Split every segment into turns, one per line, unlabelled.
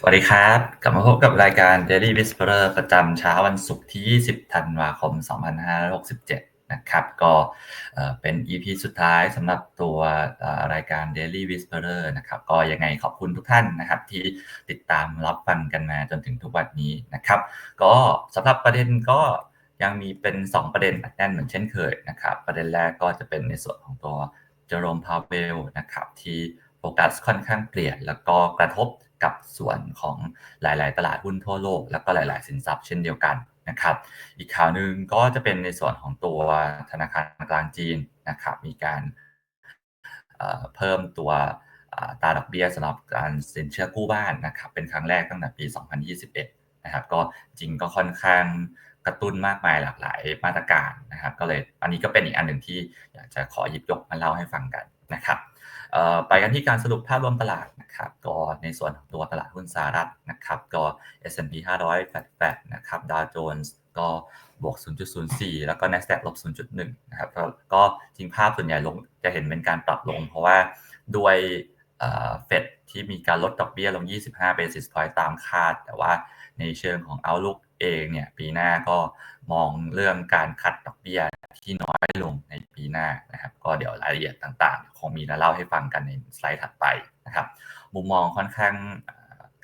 สวัสดีครับ กลับมาพบกับรายการ Daily Whisperer ประจำเช้าวันศุกร์ที่ 20 ธันวาคม 2567 นะครับ ก็เป็น EP สุดท้ายสำหรับตัวรายการ Daily Whisperer นะครับ ก็ยังไงขอบคุณทุกท่านนะครับ ที่ติดตามรับฟังกันมาจนถึงทุกวันนี้นะครับ ก็สำหรับประเด็นก็ยังมีเป็น 2 ประเด็นแน่นเหมือนเช่นเคยนะครับ ประเด็นแรกก็จะเป็นในส่วนของตัวเจอร์โรมพาวเวลนะครับที่โฟกัสค่อนข้างเปลี่ยนแล้วก็กระทบ กับส่วนของหลาย ๆ ตลาดหุ้นทั่วโลก แล้วก็หลาย ๆ สินทรัพย์เช่นเดียวกันนะครับ อีกข่าวหนึ่งก็จะเป็นในส่วนของตัวธนาคารกลางจีนนะครับ มีการเพิ่มตัวตาดอกเบี้ยสำหรับการสินเชื่อกู้บ้านนะครับ เป็นครั้งแรกตั้งแต่ปี 2021 นะครับ ก็จริงก็ค่อนข้างกระตุ้นมากมายหลากหลายมาตรการนะครับ ก็เลยอันนี้ก็เป็นอีกอันหนึ่งที่อยากจะขอหยิบยกมาเล่าให้ฟังกันนะครับ ไปกันที่การสรุปภาพรวมตลาดนะครับก็ในส่วนของตัวตลาดหุ้นสหรัฐนะครับก็ S&P 500 88นะครับดาวโจนส์ก็บวก 0.04 แล้วก็ NASDAQ ลบ 0.1 นะครับก็จริงภาพส่วนใหญ่ลงจะเห็นเป็นการปรับลง เพราะว่าด้วยเฟดที่มีการลดดอกเบี้ยลง 25 basis point ตามคาด แต่ว่าในเชิงของ outlook เองเนี่ยปีหน้าก็มองเรื่องการคัดดอกเบี้ย ที่น้อยลงในปีหน้านะครับ ก็เดี๋ยวรายละเอียดต่างๆ คงมีมาเล่าให้ฟังกันในสไลด์ถัดไปนะครับ มุมมองค่อนข้าง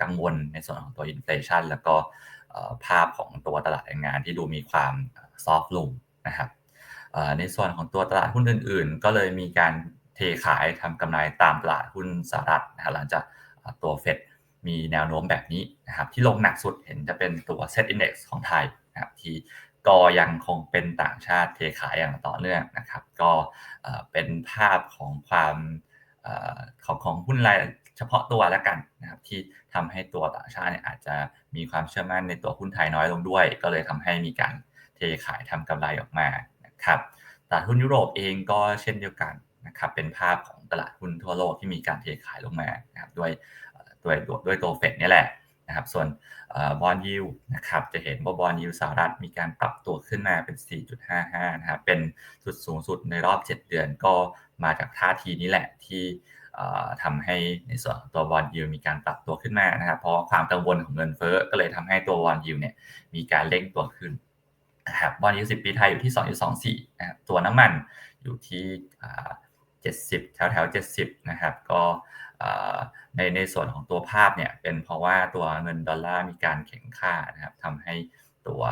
กังวลในส่วนของตัวอินฟลชันแล้วก็ภาพของตัวตลาดแรงงานที่ดูมีความซอฟลงนะครับในส่วนของตัวตลาดหุ้นอื่น ๆ ก็เลยมีการเทขายทำกำไรตามตลาดหุ้นสหรัฐนะหลังจากตัวเฟดมีแนวโน้มแบบนี้นะครับที่ลงหนักสุดเห็นจะเป็นตัว Set Index ของไทยนะครับที่ ก็ยังคงเป็นต่างชาติเทขายอย่างต่อเนื่องนะครับ ก็เป็นภาพของความของของหุ้นรายเฉพาะตัวแล้วกันนะครับที่ทำให้ตัวต่างชาติเนี่ยอาจจะมีความเชื่อมั่นในตัวหุ้นไทยน้อยลงด้วย ก็เลยทำให้มีการเทขายทำกำไรออกมานะครับตลาดหุ้นยุโรปเองก็เช่นเดียวกันนะครับเป็นภาพของตลาดหุ้นทั่วโลกที่มีการเทขายลงมานะครับด้วยด้วยด้วยตัวเฟดนี่แหละ นะครับส่วนบอลยิวนะครับจะเห็นว่าบอลยิวสหรัฐมีการปรับตัวขึ้นมาเป็น 4.55 นะครับเป็นจุดสูงสุดในรอบ 7 เดือนก็มาจากท่าทีนี้แหละที่ทำให้ในส่วนตัวบอลยิวมีการปรับตัวขึ้นมานะครับเพราะความกังวลของเงินเฟ้อก็เลยทำให้ตัวบอลยิวเนี่ยมีการเร่งตัวขึ้นนะครับบอลยิว10 ปีไทยอยู่ที่ 2.24นะครับตัวน้ำมันอยู่ที่ 70 แถวแถว70 นะครับ ก็ในในส่วนของตัวภาพเนี่ยเป็นเพราะว่าตัวเงินดอลลาร์มีการแข็งค่านะครับทำให้ตัว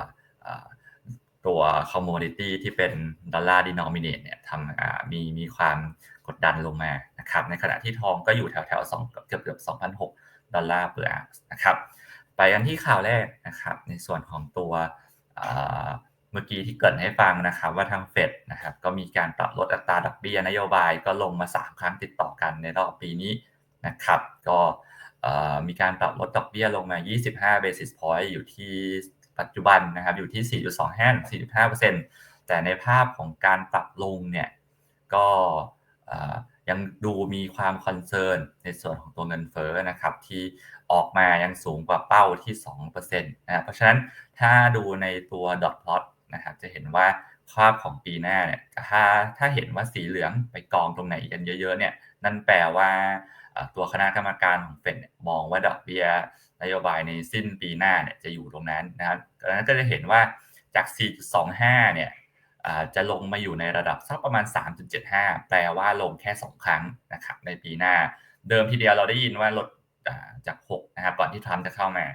ตัวคอมมูนิตี้ที่เป็นดอลลาร์ดินอมิเนตเนี่ยทำมีมีความกดดันลงมานะครับในขณะที่ทองก็อยู่แถวแถวสองเกือบเกือบ2,006ดอลลาร์เปอร์ออนซ์นะครับไปกันที่ข่าวแรกนะครับในส่วนของตัว เมื่อกี้ที่เกิดให้ฟังนะครับว่าทางเฟดนะครับก็มีการปรับลดอัตราดอกเบี้ยนโยบายก็ลงมา 3 ครั้งติดต่อกันในรอบปีนี้นะครับ ก็มีการปรับลดดอกเบี้ยลงมา 25 basis point อยู่ที่ปัจจุบันนะครับอยู่ที่ 4.25 4.5%แต่ในภาพของการปรับลงเนี่ยก็ยังดูมีความคอนเซิร์นในส่วนของตัวเงินเฟ้อนะครับที่ออกมายังสูงกว่าเป้าที่ 2%นะเพราะฉะนั้นถ้าดูในตัวดอทพลอต นะครับจะเห็นว่าภาพของปีหน้าเนี่ยถ้าถ้าเห็นว่าสีเหลืองไปกองตรงไหนกันเยอะๆเนี่ยนั่นแปลว่าตัวคณะกรรมการของเฟดมองว่าดอกเบี้ยนโยบายในสิ้นปีหน้าเนี่ยจะอยู่ตรงนั้นนะครับดังนั้นก็จะเห็นว่าจาก 4.25 เนี่ยจะลงมาอยู่ในระดับสักประมาณ 3.75 แปลว่าลงแค่ 2 ครั้งนะครับในปีหน้า เดิมทีเดียวเราได้ยินว่าลดจาก 6 นะครับก่อนที่ทรัมป์จะเข้ามา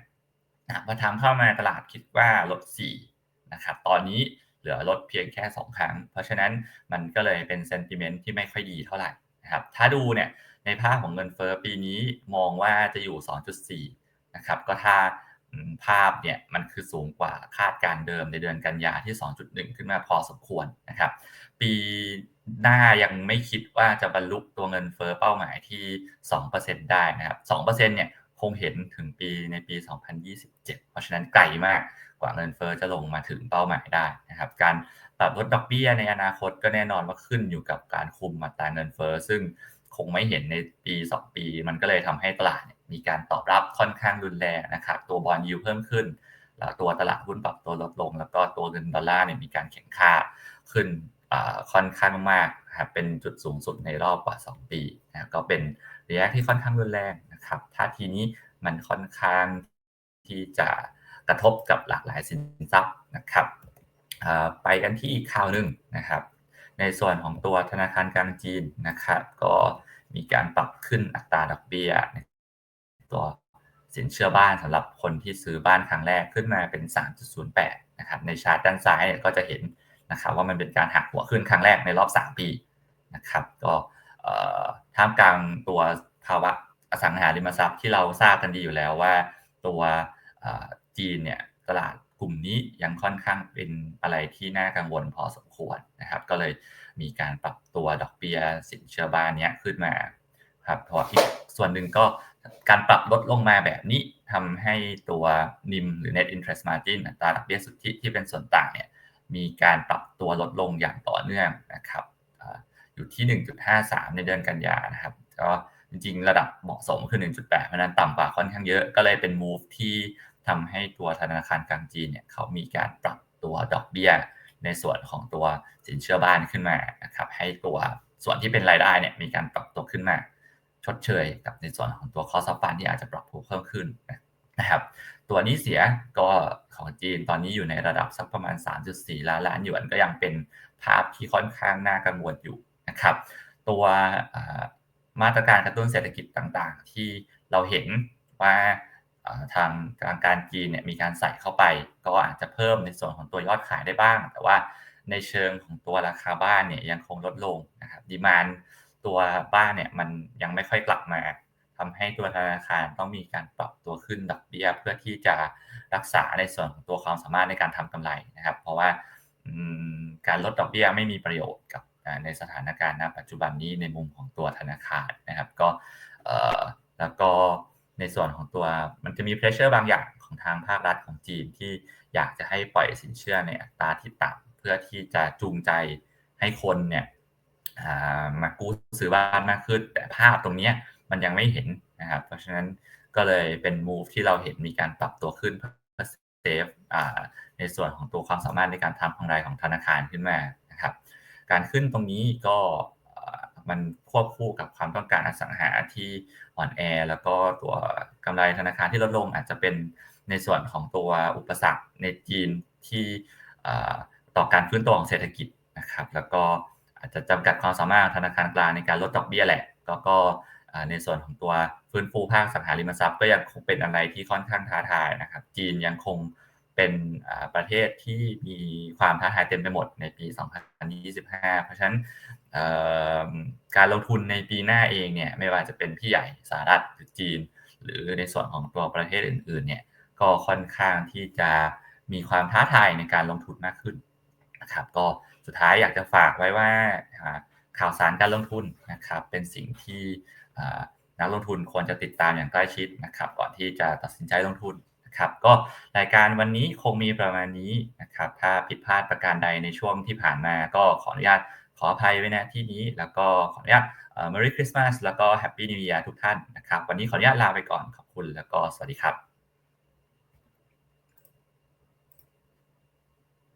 พอทรัมป์เข้ามาตลาดคิดว่าลด 4 นะครับตอนนี้เหลือลดเพียงแค่ 2 ครั้ง เพราะฉะนั้นมันก็เลยเป็นเซนติเมนต์ที่ไม่ค่อยดีเท่าไหร่นะครับถ้าดูเนี่ยในภาพของเงินเฟอ้อปีนี้มองว่าจะอยู่ 2.4นะครับก็ถ้าภาพเนี่ยมันคือสูงกว่าคาดการเดิมในเดือนกันยาที่ 2.1 ขึ้นมาพอสมควรนะครับ ปีหน้ายังไม่คิดว่าจะบรรลุตัวเงินเฟอ้อเป้าหมายที่ 2%ได้นะครับ 2%เนี่ยคงเห็นถึงปีในปี 2027 เพราะฉะนั้นไกลมาก กว่าเงินเฟอ้อจะลงมาถึงเป้าหมายได้นะครับ การปรับลดดอกเบี้ยในอนาคตก็แน่นอนว่าขึ้นอยู่กับการคุมมาตราเงินเฟอ้อซึ่งคงไม่เห็นในปี 2 ปี มันก็เลยทำให้ตลาดมีการตอบรับค่อนข้างรุนแรงนะครับตัวบอลยูเพิ่มขึ้นแล้วตัวตลาดหุ้นปรับตัวลดลง แล้วก็ตัวเงินดอลลาร์เนี่ยมีการแข็งค่าขึ้นค่อนข้างมากครับเป็นจุดสูงสุดในรอบกว่า 2 ปีนะก็เป็นระยะที่ค่อนข้างรุนแรงนะครับท่าทีนี้มันค่อนข้างที่จะ กระทบกับหลากหลายสินทรัพย์นะครับไปกันที่อีกข่าวหนึ่งนะครับ ในส่วนของตัวธนาคารกลางจีนนะครับ ก็มีการปรับขึ้นอัตราดอกเบี้ยตัวสินเชื่อบ้านสำหรับคนที่ซื้อบ้านครั้งแรกขึ้นมาเป็น 3.08 นะครับ ในชาร์ตด้านซ้ายก็จะเห็นนะครับว่ามันเป็นการหักหัวขึ้นครั้งแรกในรอบ 3 ปีนะครับ ก็ท่ามกลางตัวภาวะอสังหาริมทรัพย์ที่เราทราบกันดีอยู่แล้วว่าตัว จีนเนี่ยตลาดกลุ่มนี้ยังค่อนข้างเป็นอะไรที่น่ากังวลพอสมควรนะครับ ก็เลยมีการปรับตัวดอกเบี้ยสินเชื่อบ้านนี้ขึ้นมาครับพราะอีกส่วนหนึ่งก็การปรับลดลงมาแบบนี้ทำให้ตัว NIM หรือ Net Interest Margin อัตราดอกเบี้ยสุทธิที่เป็นส่วนต่างเนี่ยมีการปรับตัวลดลงอย่างต่อเนื่องนะครับอยู่ที่ 1.53 ในเดือนกันยานะครับก็จริงๆ ระดับเหมาะสมคือ 1.8 เพราะนั้นต่ำกว่าค่อนข้างเยอะก็เลยเป็น move ที่ ทำให้ตัวธนาคารกลางจีนเนี่ยเขามีการปรับตัวดอกเบี้ย ในส่วนของตัวสินเชื่อบ้านขึ้นมานะครับให้ตัวส่วนที่เป็นรายได้เนี่ยมีการปรับตัวขึ้นมา ชดเชยกับในส่วนของตัวคอสฟันที่อาจจะปรับเพิ่มขึ้นนะครับ ตัวนี้เสียก็ของจีนตอนนี้อยู่ในระดับสักประมาณ 3.4 ล้านล้านหยวนก็ยังเป็นภาพที่ค่อนข้างน่ากังวลอยู่นะครับ ตัวมาตรการกระตุ้นเศรษฐกิจต่างๆ ที่เราเห็นว่า ทางการการจีนเนี่ยมีการใส่เข้าไป ก็อาจจะเพิ่มในส่วนของตัวยอดขายได้บ้าง แต่ว่าในเชิงของตัวราคาบ้านเนี่ยยังคงลดลงนะครับดีมานตัวบ้านเนี่ยมันยังไม่ค่อยกลับมาทำให้ตัวธนาคารต้องมีการปรับตัวขึ้นดอกเบี้ยเพื่อที่จะรักษาในส่วนของตัวความสามารถในการทำกำไรนะครับ เพราะว่าการลดดอกเบี้ยไม่มีประโยชน์กับในสถานการณ์ณปัจจุบันนี้ในมุมของตัวธนาคารนะครับ ก็แล้วก็ ในส่วนของตัวมันจะมีเพรสเชอร์บางอย่างของทางภาครัฐของจีนที่อยากจะให้ปล่อยสินเชื่อในอัตราที่ต่ำเพื่อที่จะจูงใจให้คนเนี่ยมากู้ซื้อบ้านมากขึ้น แต่ภาพตรงนี้มันยังไม่เห็นนะครับ เพราะฉะนั้นก็เลยเป็น move ที่เราเห็นมีการปรับตัวขึ้นเพื่อเซฟในส่วนของตัวความสามารถในการทำกำไรของธนาคารขึ้นมานะครับ การขึ้นตรงนี้ก็ มันควบคู่กับความต้องการอสังหาที่อ่อนแอ แล้วก็ตัวกำไรธนาคารที่ลดลงอาจจะเป็นในส่วนของตัวอุปสรรคในจีนที่ต่อการฟื้นตัวของเศรษฐกิจนะครับ แล้วก็อาจจะจำกัดความสามารถธนาคารกลางในการลดดอกเบี้ยแหละก็ก็ในส่วนของตัวฟื้นฟูภาคสังหาริมทรัพย์ก็ยังคงเป็นอะไรที่ค่อนข้างท้าทายนะครับ จีนยังคงเป็นประเทศที่มีความท้าทายเต็มไปหมดในปี 2025 เพราะฉะนั้น การลงทุนในปีหน้าเองเนี่ยไม่ว่าจะเป็นพี่ใหญ่สหรัฐหรือจีน หรือในส่วนของตัวประเทศอื่นๆเนี่ยก็ค่อนข้างที่จะมีความท้าทายในการลงทุนมากขึ้นนะครับก็สุดท้ายอยากจะฝากไว้ว่าข่าวสารการลงทุนนะครับเป็นสิ่งที่นักลงทุนควรจะติดตามอย่างใกล้ชิดนะครับก่อนที่จะตัดสินใจลงทุนนะครับก็รายการวันนี้คงมีประมาณนี้นะครับถ้าผิดพลาดประการใดในช่วงที่ผ่านมาก็ขออนุญาต ขออภัยไว้นะที่นี้ แล้วก็ขออนุญาต Merry Christmas แล้วก็ Happy New Year ทุกท่านนะครับ วันนี้ขออนุญาตลาไปก่อน ขอบคุณแล้วก็สวัสดีครับ